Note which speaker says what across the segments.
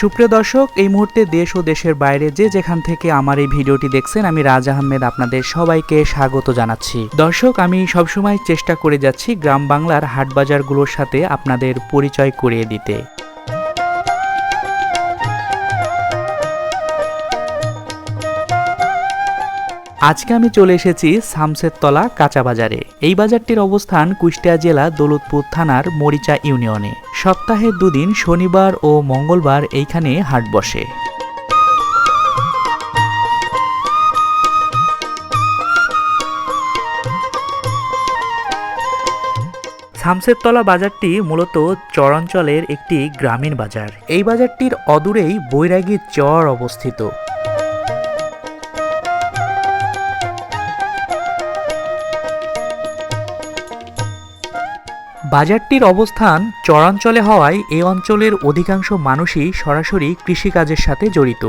Speaker 1: সুপ্রিয় দর্শক, এই মুহূর্তে দেশ ও দেশের বাইরে যে যেখান থেকে আমার এই ভিডিওটি দেখছেন, আমি রাজ আহমেদ আপনাদের সবাইকে স্বাগত জানাচ্ছি। দর্শক, আমি সবসময় চেষ্টা করে যাচ্ছি গ্রাম বাংলার হাট হাটবাজারগুলোর সাথে আপনাদের পরিচয় করিয়ে দিতে। আজকে আমি চলে এসেছি শামসেরতলা কাঁচা বাজারে। এই বাজারটির অবস্থান কুষ্টিয়া জেলা দৌলতপুর থানার মরিচা ইউনিয়নে। সপ্তাহে দুদিন শনিবার ও মঙ্গলবার এইখানে হাট বসে। শামসেরতলা বাজারটি মূলত চরাঞ্চলের একটি গ্রামীণ বাজার। এই বাজারটির অদূরেই বৈরাগী চর অবস্থিত। বাজারটির অবস্থান চরাঞ্চলে হওয়ায় এ অঞ্চলের অধিকাংশ মানুষই সরাসরি কৃষিকাজের সাথে জড়িত।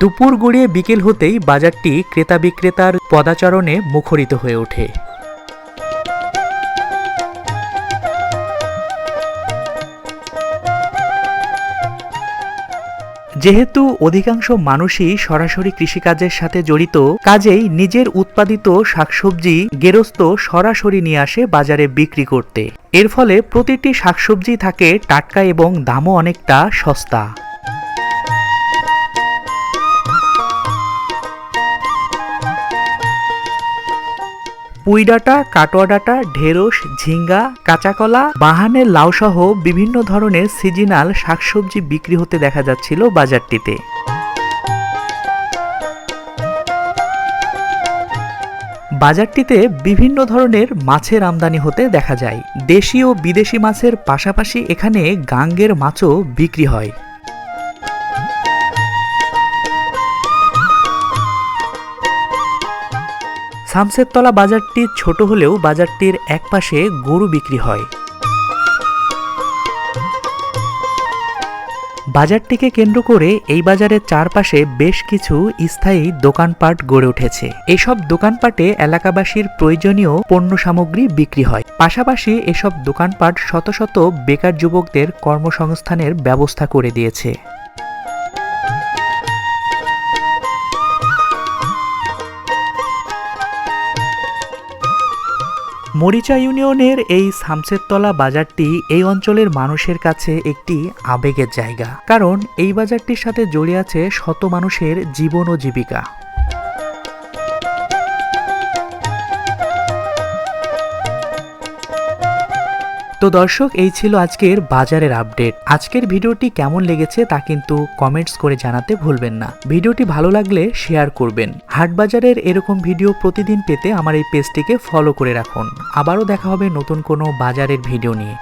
Speaker 1: দুপুর গড়িয়ে বিকেল হতেই বাজারটি ক্রেতা বিক্রেতার পদাচরণে মুখরিত হয়ে ওঠে। যেহেতু অধিকাংশ মানুষই সরাসরি কৃষিকাজের সাথে জড়িত, কাজেই নিজের উৎপাদিত শাকসবজি গেরস্থ সরাসরি নিয়ে আসে বাজারে বিক্রি করতে। এর ফলে প্রতিটি শাকসবজি থাকে টাটকা এবং দামও অনেকটা সস্তা। পুঁই ডাঁটা, কাটোয়া ডাঁটা, ঢেঁড়স, ঝিঙ্গা কাঁচাকলা বাহানের লাউসহ বিভিন্ন ধরনের সিজনাল শাকসবজি বিক্রি হতে দেখা যাচ্ছিল বাজারটিতে। বাজারটিতে বিভিন্ন ধরনের মাছের আমদানি হতে দেখা যায়। দেশি ও বিদেশি মাছের পাশাপাশি এখানে গাঙ্গের মাছও বিক্রি হয়। শামসেরতলা বাজারটি ছোট হলেও বাজারটির একপাশে গরু বিক্রি হয়। বাজারটিকে কেন্দ্র করে এই বাজারের চারপাশে বেশ কিছু স্থায়ী দোকানপাট গড়ে উঠেছে। এসব দোকানপাটে এলাকাবাসীর প্রয়োজনীয় পণ্য সামগ্রী বিক্রি হয়। পাশাপাশি এসব দোকানপাট শত শত বেকার যুবকদের কর্মসংস্থানের ব্যবস্থা করে দিয়েছে। মরিচা ইউনিয়নের এই শামসেরতলা বাজারটি এই অঞ্চলের মানুষের কাছে একটি আবেগের জায়গা। কারণ এই বাজারটির সাথে জড়িয়ে আছে শত মানুষের জীবন ও জীবিকা। তো দর্শক, এই ছিল আজকের বাজারের আপডেট। আজকের ভিডিওটি কেমন লেগেছে তা কিন্তু কমেন্টস করে জানাতে ভুলবেন না। ভিডিওটি ভালো লাগলে শেয়ার করবেন। হাট বাজারের এরকম ভিডিও প্রতিদিন পেতে আমার এই পেজটিকে ফলো করে রাখুন। আবারও দেখা হবে নতুন কোনো বাজারের ভিডিও নিয়ে।